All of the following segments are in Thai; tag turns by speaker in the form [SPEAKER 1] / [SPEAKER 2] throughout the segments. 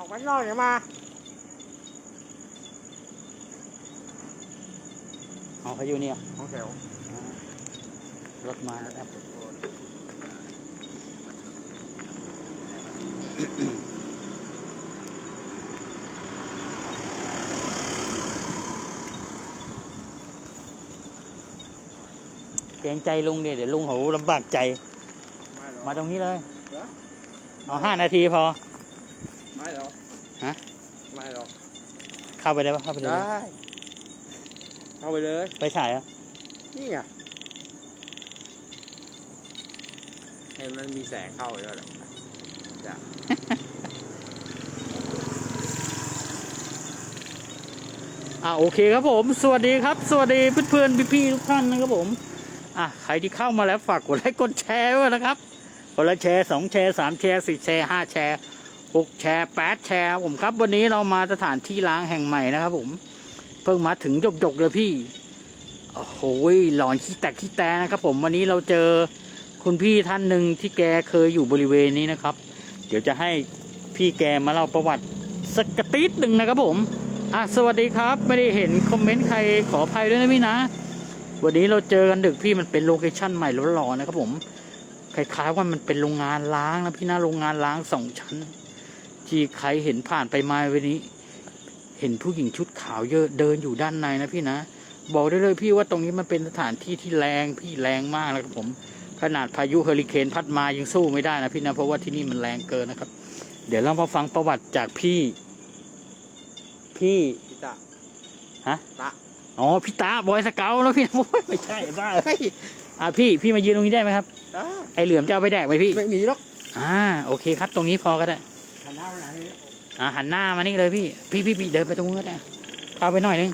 [SPEAKER 1] อกไปนอกเดี๋ยวมา
[SPEAKER 2] เอาเขาอยู่เนี่ย
[SPEAKER 1] ของแถว
[SPEAKER 2] รถมาแล้วครับเกรงใจลุงเดี๋ยวเดี๋ยวลุงเขาลำบากใจ
[SPEAKER 1] ไม่หรอก
[SPEAKER 2] มาตรงนี้เลย
[SPEAKER 1] เหรอ
[SPEAKER 2] เอาห้านาทีพอ
[SPEAKER 1] ไม่หรอก
[SPEAKER 2] ฮะ
[SPEAKER 1] ไม่หรอก
[SPEAKER 2] เข้าไปได้ปะเข้าไปเลย
[SPEAKER 1] ได้ เข้าไปเลย
[SPEAKER 2] ไปฉายเหรอะ
[SPEAKER 1] นี่ไงเห็นมันมีแสงเข้าอยู่แล้วจ้ะ
[SPEAKER 2] อ่าโอเคครับผม สวัสดีครับ สวัสดีเพื่อนๆพี่ๆทุกท่านนะครับผม อะใครที่เข้ามาแล้วฝากกดไลค์กดแชร์ด้วยนะครับคนละแชร์สองแชร์สามแชร์สี่แชร์ห้าแชร์ หกแชร์แปดแชร์ผมครับ วันนี้เรามาสถานที่ล้างแห่งใหม่นะครับผม เพิ่งมาถึงหยกๆเลยพี่ โอ้โหหลอนขี้แตกขี้แตนนะครับ ผมวันนี้เราเจอคุณพี่ท่านหนึ่งที่แกเคยอยู่บริเวณนี้นะครับ เดี๋ยวจะให้พี่แกมาเล่าประวัติสักกระติดหนึ่งนะครับผมอะสวัสดีครับ ไม่ได้เห็นคอมเมนต์ใครขออภัยด้วยนะพี่นะ วันนี้เราเจอกันดึกพี่มันเป็นโลเคชั่นใหม่หล่อๆนะครับผมคล้ายๆว่ามันเป็นโรงงานล้างนะพี่นะโรงงานล้างสองชั้น ที่ใครเห็นผ่านไปมาวันนี้ เห็นผู้หญิงชุดขาวเยอะเดินอยู่ด้านในนะพี่นะ บอกได้เลยพี่ว่าตรงนี้มันเป็นสถานที่ที่แรงพี่แรงมากนะครับผม ขนาดพายุเฮอริเคนพัดมายังสู้ไม่ได้นะพี่นะเพราะว่าที่นี่มันแรงเกินนะครับ เดี๋ยวเรามาฟังประวัติจากพี่ พี่
[SPEAKER 1] พี่ตะ
[SPEAKER 2] ฮะ
[SPEAKER 1] ตะ
[SPEAKER 2] อ๋อพี่ตาบอยสเกลแล้วพี่โอ้ยไม่ใช่บ้าเฮ้ยอะพี่พี่มายืนตรงนี้ได้ไหมครับ
[SPEAKER 1] ได้
[SPEAKER 2] ไอเหลือมจะเอาไปแดกไหมพี่
[SPEAKER 1] ไม่มีหรอก
[SPEAKER 2] อ่าโอเคครับ ตรงนี้พอก็ได้
[SPEAKER 1] หันหน้าไปไหน
[SPEAKER 2] อ่าหันหน้ามานี่เลยพี่ พี่พี่พี่เดินไปตรงนู้นก็ได้เข้าไปหน่อยนึง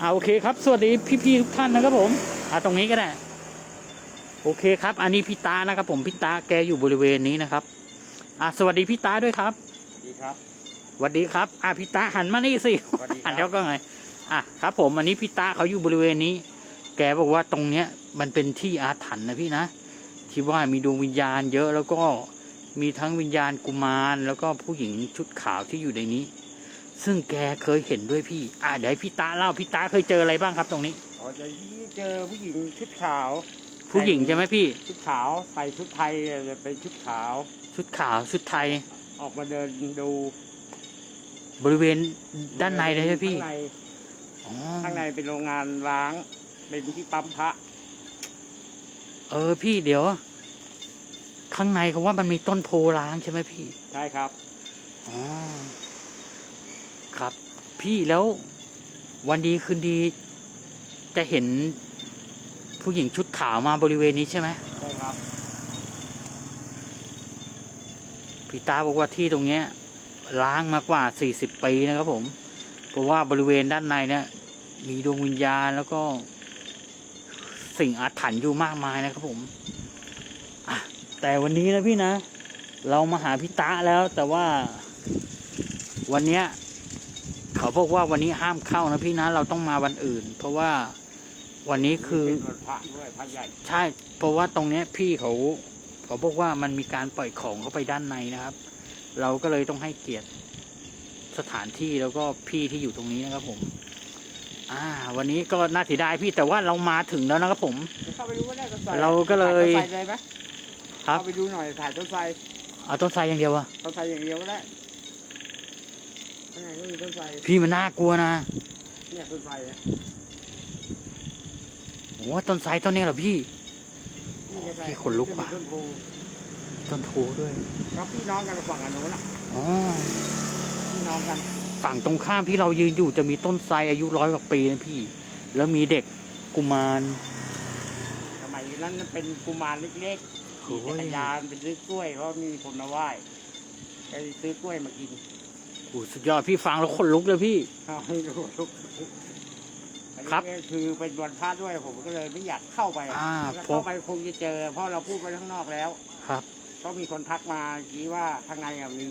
[SPEAKER 2] อ่าโอเคครับ สวัสดีพี่พี่ทุกท่านนะครับผมอ่าตรงนี้ก็ได้ โอเคครับ อันนี้พี่ตานะครับผมพี่ตาแกอยู่บริเวณนี้นะครับ อ่าสวัสดีพี่ตาด้วยครับ
[SPEAKER 1] ดีครับ
[SPEAKER 2] สวัสดีครับ อ่าพี่ตาหันมานี่สิ
[SPEAKER 1] สวัสดีค
[SPEAKER 2] หั
[SPEAKER 1] รั
[SPEAKER 2] นเท่าก็ไงอะครับผมอันนี้พี่ตาเขาอยู่บริเวณนี้ แกบอกว่าตรงเนี้ยมันเป็นที่อาถรรพ์นะพี่นะที่ว่ามีดวงวิญญาณเยอะแล้วก็ มีทั้งวิญญาณกุมารแล้วก็ผู้หญิงชุดขาวที่อยู่ในนี้ ซึ่งแกเคยเห็นด้วยพี่ อะเดี๋ยวให้พี่ตาเล่าพี่ตาเคยเจออะไรบ้างครับตรงนี้
[SPEAKER 1] อ๋อเจอเจอผู้หญิงชุดขาว
[SPEAKER 2] ผู้หญิงใช่ไหมพี่
[SPEAKER 1] ชุดขาวใส่ชุดไทยเป็นชุดขาว
[SPEAKER 2] ชุดขาวชุดไทย
[SPEAKER 1] ออกมาเดินดู
[SPEAKER 2] บริเวณด้านในเลยใช่ไหมพี่
[SPEAKER 1] ข้างใน
[SPEAKER 2] อ๋อ
[SPEAKER 1] ข้างในเป็นโรงงานล้าง เป็นที่ปั๊มพระ
[SPEAKER 2] เออพี่เดี๋ยว ข้างในเขาว่ามันมีต้นโพล้างใช่ไหมพี่
[SPEAKER 1] ใช่ครับ
[SPEAKER 2] อ๋อครับ พี่แล้ววันดีคืนดี จะเห็นผู้หญิงชุดขาวมาบริเวณนี้ใช่ไหม
[SPEAKER 1] ใช่ครับ
[SPEAKER 2] พี่ตาบอกว่าที่ตรงเนี้ยล้างมากว่าสี่สิบปีนะครับผม เพราะว่าบริเวณด้านในเนี่ยมีดวงวิญญาณแล้วก็สิ่งอาถรรพ์อยู่มากมายนะครับผมอะ แต่วันนี้นะพี่นะ เรามาหาพี่ตาแล้วแต่ว่าวันเนี้ยเขาบอกว่าวันนี้ห้ามเข้านะพี่นะ เราต้องมาวันอื่น เพราะว่าวันนี้คือ
[SPEAKER 1] เป็นวันพระด้วยพระใหญ่
[SPEAKER 2] ใช่ เพราะว่าตรงเนี้ยพี่เขาเขาบอกว่ามันมีการปล่อยของเข้าไปด้านในนะครับ เราก็เลยต้องให้เกียรติสถานที่แล้วก็พี่ที่อยู่ตรงนี้นะครับผม อ่า วันนี้ก็น่าเสียดายพี่แต่ว่าเรามาถึงแล้วนะครับผม
[SPEAKER 1] เข้าไปดูว่าได้ต้นไทร
[SPEAKER 2] เราก็เลย
[SPEAKER 1] ถ่าต้นไทรเลยไหม
[SPEAKER 2] ครับ
[SPEAKER 1] เข้าไปดูหน่อยถ่ายต้นไทร
[SPEAKER 2] เอาต้นไทรอย่างเดียวอะ
[SPEAKER 1] ต้นไทรอย่างเดียวก็ได้ข้างในก็มีต้นไทร
[SPEAKER 2] พี่มันน่ากลัวนะ
[SPEAKER 1] เนี่ยต้นไทรเนี่ย
[SPEAKER 2] โอ้ต้นไทรต้นนี้เหรอพี่
[SPEAKER 1] นี่ใกล้ๆ
[SPEAKER 2] พี่ขนลุกว่ะ
[SPEAKER 1] ต้นโพ
[SPEAKER 2] ต้นโพด้วย
[SPEAKER 1] ครับพี่น้องกันฝั่งอันโน้นอะ
[SPEAKER 2] อ๋อ
[SPEAKER 1] พี่น้องกัน
[SPEAKER 2] ฝั่งตรงข้ามที่เรายืนอยู่จะมีต้นไทรอายุร้อยกว่าปีนะพี่ แล้วมีเด็กกุมาร
[SPEAKER 1] สมัยนั้นเป็นกุมารเล็กๆ ขี่จักรยานไปซื้อกล้วยเพราะมีคนมาไหว้ไปซื้อกล้วยมากิน
[SPEAKER 2] โอ้สุดยอดพี่ฟังแล้วขนลุกเลยพี่
[SPEAKER 1] เอาให้ดูทุกอันนี้
[SPEAKER 2] ครับ
[SPEAKER 1] ก็คือเป็นวันพระด้วยผมก็เลยไม่อยากเข้าไป
[SPEAKER 2] อ่า
[SPEAKER 1] ถ้า
[SPEAKER 2] ผม
[SPEAKER 1] เข้าไปคงจะเจอ เพราะเราพูดไปข้างนอกแล้ว
[SPEAKER 2] ครับ
[SPEAKER 1] ก็มีคนทักมาเมื่อกี้ว่าข้างในอะมี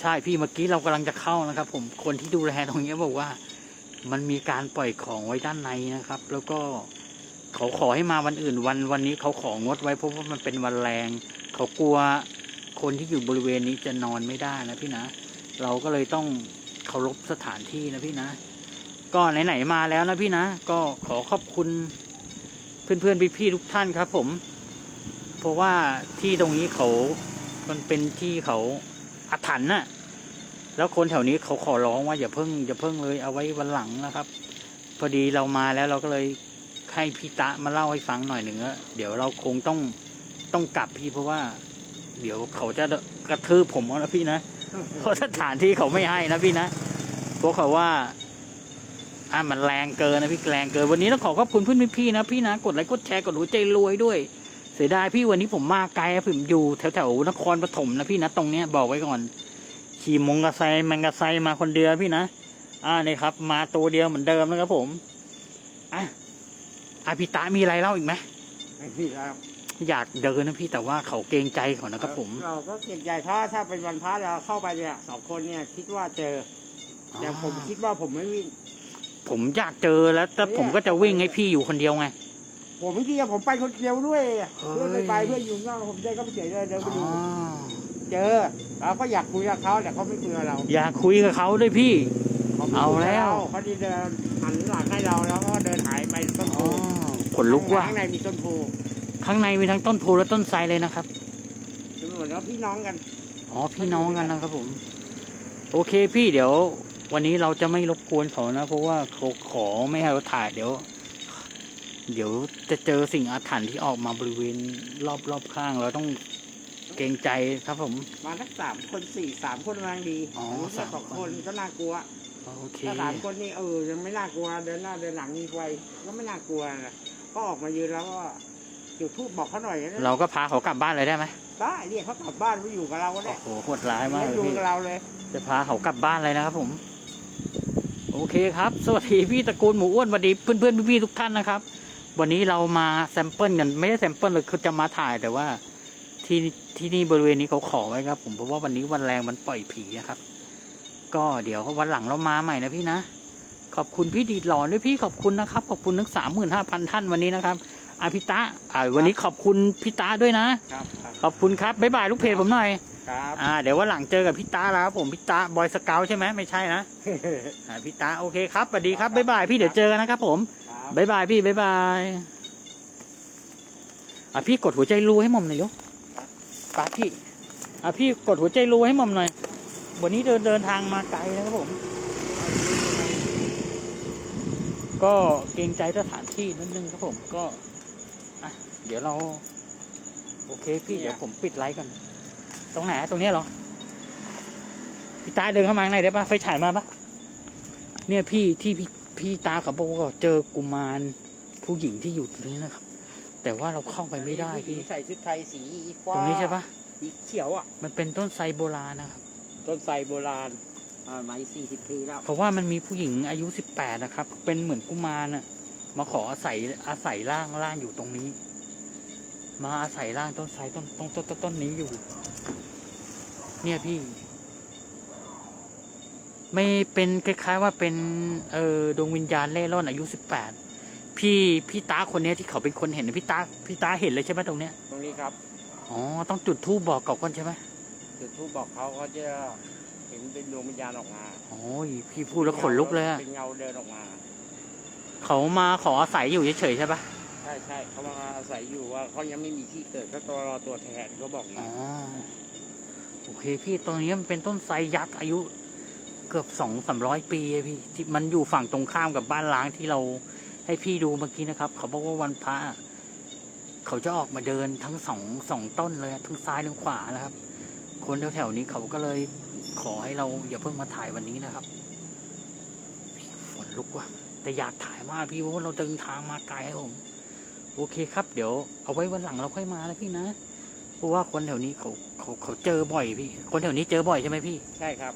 [SPEAKER 2] ใช่พี่เมื่อกี้เรากำลังจะเข้านะครับ ผมคนที่ดูแลตรงนี้บอกว่า มันมีการปล่อยของไว้ด้านในนะครับ แล้วก็ เขาขอให้มาวันอื่นวันวันนี้เขาของดไว้เพราะว่ามันเป็นวันแรง เขากลัวคนที่อยู่บริเวณนี้จะนอนไม่ได้นะพี่นะ เราก็เลยต้องเคารพสถานที่นะพี่นะ ก็ไหนๆมาแล้วนะพี่นะ ก็ขอขอบคุณเพื่อนๆพี่ๆทุกท่านครับ ผม เพราะว่าที่ตรงนี้เขา มันเป็นที่เขาอาถรรพ์น่ะ แล้วคนแถวนี้เขาขอร้องว่าอย่าเพิ่งอย่าเพิ่งเลยเอาไว้วันหลังนะครับ พอดีเรามาแล้วเราก็เลย ให้พี่ตะมาเล่าให้ฟังหน่อยหนึ่งว่าเดี๋ยวเราคงต้องต้องกลับพี่เพราะว่า เดี๋ยวเขาจะกระทืบผมเอานะพี่นะเพราะสถานที่เขาไม่ให้นะพี่นะเพราะเขาว่าอะมันแรงเกินนะพี่แรงเกิน วันนี้ต้องขอขอบคุณเพื่อนพี่ๆนะพี่นะกดไลค์กดแชร์กดหัวใจรวยด้วย เสียดายพี่วันนี้ผมมาไกลอะผมอยู่แถวแถวๆนครปฐมนะพี่นะตรงเนี้ยบอกไว้ก่อน ขี่มงกระไซแมงกระไซมาคนเดียวพี่นะอ่านี่ครับ มาตัวเดียวเหมือนเดิมนะครับผมอะ อาพิตามีอะไรเล่าอีกไหม
[SPEAKER 1] ไม่พี่ครับ
[SPEAKER 2] อยากเดินนะพี่แต่ว่าเขาเกรงใจเขานะครับผม
[SPEAKER 1] เราก็เก็บใหญ่ถ้าถ้าเป็นวันพระเราเข้าไปเนี่ยสองคนเนี่ยคิดว่าเจอแต่ผมคิดว่าผมไม่วิ่ง
[SPEAKER 2] ผมอยากเจอแล้วแต่ผมก็จะวิ่งให้พี่อยู่คนเดียวไง
[SPEAKER 1] ผมเมื่อกี้ผมไปคนเดียวด้วย
[SPEAKER 2] เฮ้ย
[SPEAKER 1] เพื่อนไม่ไปเพื่อนอยู่ข้างนอกผมเดินก็ไปเฉยเลยเดินไป
[SPEAKER 2] อ๋
[SPEAKER 1] ดู
[SPEAKER 2] อ
[SPEAKER 1] เจอเราก็อยากคุยกับเขาแต่เขาไม่คุยกับเรา
[SPEAKER 2] อยากคุยกับเขาด้วยพี่
[SPEAKER 1] ขไม่คุยกับ
[SPEAKER 2] เอาแล้ว
[SPEAKER 1] เขาดีเดินหันหลัง
[SPEAKER 2] ลุกว่ะ
[SPEAKER 1] ข้างในมีต้นโพ
[SPEAKER 2] ข้างในมีทั้งต้นโพและต้นไทรเลยนะครับ
[SPEAKER 1] ดูเหมือนว่าพี่น้องกัน
[SPEAKER 2] อ๋อพี่น้องกันนะครับผม โอเคพี่เดี๋ยว วันนี้เราจะไม่รบกวนเขานะ เพราะว่าเขาขอไม่ให้เราถ่ายเดี๋ยว เดี๋ยวจะเจอสิ่งอาถรรพ์ที่ออกมาบริเวณรอบรอบข้างเราต้องเกรงใจครับผม
[SPEAKER 1] มาทั้งสามคนสี่สามคนกำลังดี
[SPEAKER 2] อ๋อ
[SPEAKER 1] อันนี้แค่
[SPEAKER 2] สาม
[SPEAKER 1] สอง
[SPEAKER 2] ค
[SPEAKER 1] คนนก็น่ากลัว
[SPEAKER 2] โอเค
[SPEAKER 1] ถ้าสามคนนี่เออยังไม่น่ากลัวเดินหน้าเดินหลังมีไฟก็ไม่น่ากลัวนะ ก็ออกมายืนแล้วก็จุดทูบบอกเขาหน่อยนะ
[SPEAKER 2] เราก็พาเขากลับบ้านเลยได้ไหม
[SPEAKER 1] ได้เรียกเขากลับบ้านมาอยู่กับเราก็ได้
[SPEAKER 2] โอ้โหโหดร้ายมาก
[SPEAKER 1] ไม่
[SPEAKER 2] เลย
[SPEAKER 1] อยู่
[SPEAKER 2] พี่
[SPEAKER 1] กับเราเลย
[SPEAKER 2] จะพาเขากลับบ้านเลยนะครับผม โอเคครับ สวัสดีพี่ตระกูลหมูอ้วนสวัสดีเพื่อนเพื่อนๆพี่ๆทุกท่านนะครับ วันนี้เรามาแซมเปิลกันไม่ได้แซมเปิลเลยคือจะมาถ่ายแต่ว่า ที่ที่นี่บริเวณนี้เขาขอไว้ครับ ผมเพราะว่าวันนี้วันแรงมันปล่อยผีนะครับ ก็เดี๋ยววันหลังเรามาใหม่นะพี่นะ ขอบคุณพี่ดีดหลอนด้วยพี่ขอบคุณนะครับ ขอบคุณทั้งสามหมื่นห้าพันท่านวันนี้นะครับอาพิตะอ่าวันนี้ขอบคุณพี่ตาด้วยนะ
[SPEAKER 1] ครับครับ
[SPEAKER 2] ขอบคุณครับบ๊ายบายลูกเพจผมหน่อย
[SPEAKER 1] ครับ
[SPEAKER 2] อ่าเดี๋ยววันหลังเจอกับพี่ตาแล้วครับผมพี่ตาบอยสเกลใช่ไหมไม่ใช่นะอ่าพี่ตาโอเคครับสวัสดีครับบ๊ายบายพี่เดี๋ยวเจอกันนะครับผม
[SPEAKER 1] ครับ
[SPEAKER 2] บ๊ายบายพี่บ๊ายบายอะพี่กดหัวใจรูให้หม่อมหน่อยลูกป้าพี่อะพี่กดหัวใจรูให้หม่อมหน่อย วันนี้เดินเดินทางมาไกลนะครับผม ก็เกรงใจสถานที่นิดนึงครับผมก็อะเดี๋ยวเรา โอเคพี่เดี๋ยวผมปิดไลฟ์ก่อนตรงไหนตรงเนี้ยเหรอพี่ตาเดินเข้ามาข้างในได้ปะไฟฉายมาปะเนี่ยพี่ที่พี่พี่ตาเขาบอกว่าเจอกุมารผู้หญิงที่อยู่ตรงนี้นะครับ แต่ว่าเราเข้าไปไม่ได้พี่
[SPEAKER 1] ใส่ชุดไทยสีฟ้า
[SPEAKER 2] ตรงนี้ใช่ปะ
[SPEAKER 1] สีเขียวอะ
[SPEAKER 2] มันเป็นต้นไทรโบราณนะครับ
[SPEAKER 1] ต้นไทรโบราณ อ่าไม้สี่สิบปีแล้ว
[SPEAKER 2] เพราะว่ามันมีผู้หญิงอายุสิบแปดนะครับ เป็นเหมือนกุมารน่ะ มาขออาศัยอาศัยร่างร่างอยู่ตรงนี้ มาอาศัยร่างต้นไทรต้นต้นต้นต้นต้นนี้อยู่ เนี่ยพี่ ไม่เป็นคล้ายๆว่าเป็น เออดวงวิญญาณเล่ร่อนอายุสิบแปดพี่พี่ตาคนเนี้ยที่เขาเป็นคนเห็นนะพี่ตาพี่ตาเห็นเลยใช่ไหมตรงเนี้ย
[SPEAKER 1] ตรงนี้ครับ
[SPEAKER 2] อ๋อต้องจุดธูปบอกก่อนใช่ไหม
[SPEAKER 1] จุดทูบบอกเขาเขาจะ เห็นเป็นดวงวิญญาณออกมา
[SPEAKER 2] โอ้ยพี่พูดแล้วขนลุกเลยอะ
[SPEAKER 1] เป็นเงาเดินออกมา
[SPEAKER 2] เขามาขออาศัยอยู่เฉยๆใช่ปะ
[SPEAKER 1] ใช่ใช่เขามาอาศัยอยู่ว่าเขายังไม่มีที่เกิดก็ตัวรอตัวแทนก็บอก
[SPEAKER 2] อ๋
[SPEAKER 1] นะ
[SPEAKER 2] อโอเคพี่ตรงนี้มันเป็นต้นไทรยักษ์อายุ เกือบสองสามร้อยปีอะพี่ที่มันอยู่ฝั่งตรงข้ามกับบ้านล้างที่เราให้พี่ดูเมื่อกี้นะครับ เขาบอกว่าวันพระเขาจะออกมาเดินทั้งสองสองต้นเลยทั้งซ้ายทั้งขวานะครับ คนแถวๆนี้เขาก็เลย ขอให้เราอย่าเพิ่งมาถ่ายวันนี้นะครับพี่ฝนลุกว่ะแต่อยากถ่ายมากพี่เพราะว่าเราเดินทางมาไกลครับผมโอเคครับ เดี๋ยวเอาไว้วันหลังเราค่อยมานะพี่นะเพราะว่าคนแถวนี้เขาเขาเขาเจอบ่อยพี่ คนแถวนี้เจอบ่อยใช่ไหมพี่
[SPEAKER 1] ใช่ครับ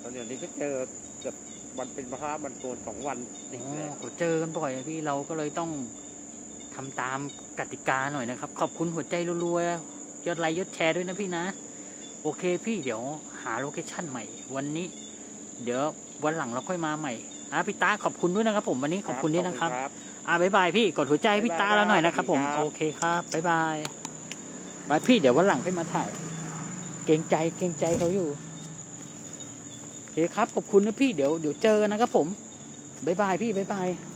[SPEAKER 1] ตอนเดี๋ยวนี้ก็เจอเกือบวันเป็นพระวันโกนสองวันติด
[SPEAKER 2] อ๋อ
[SPEAKER 1] เลย
[SPEAKER 2] เขาเจอกันบ่อยอะพี่เราก็เลยต้องทำตามกติกาหน่อยนะครับ ขอบคุณหัวใจรัวๆยอดไลค์ยอดแชร์ด้วยนะพี่นะ โอเคพี่เดี๋ยวหาโลเคชั่นใหม่ วันนี้ เดี๋ยววันหลังเราค่อยมาใหม่อะพี่ตาขอบคุณด้วยนะครับ ผมวันนี้ขอบคุณด้วยนะครับ
[SPEAKER 1] ครับ
[SPEAKER 2] อ่าบ๊ายบายพี่กดหัวใจให้พี่ตาแล้วหน่อยนะครับ ผม
[SPEAKER 1] บ๊ายบาย
[SPEAKER 2] โอเคครับบ๊ายบายบายพี่เดี๋ยววันหลังค่อยมาถ่าย เกรงใจเกรงใจเขาอยู่โอเคครับขอบคุณนะพี่เดี๋ยวเดี๋ยวเจอกันนะครับผมบ๊ายบายพี่บ๊ายบาย
[SPEAKER 1] ค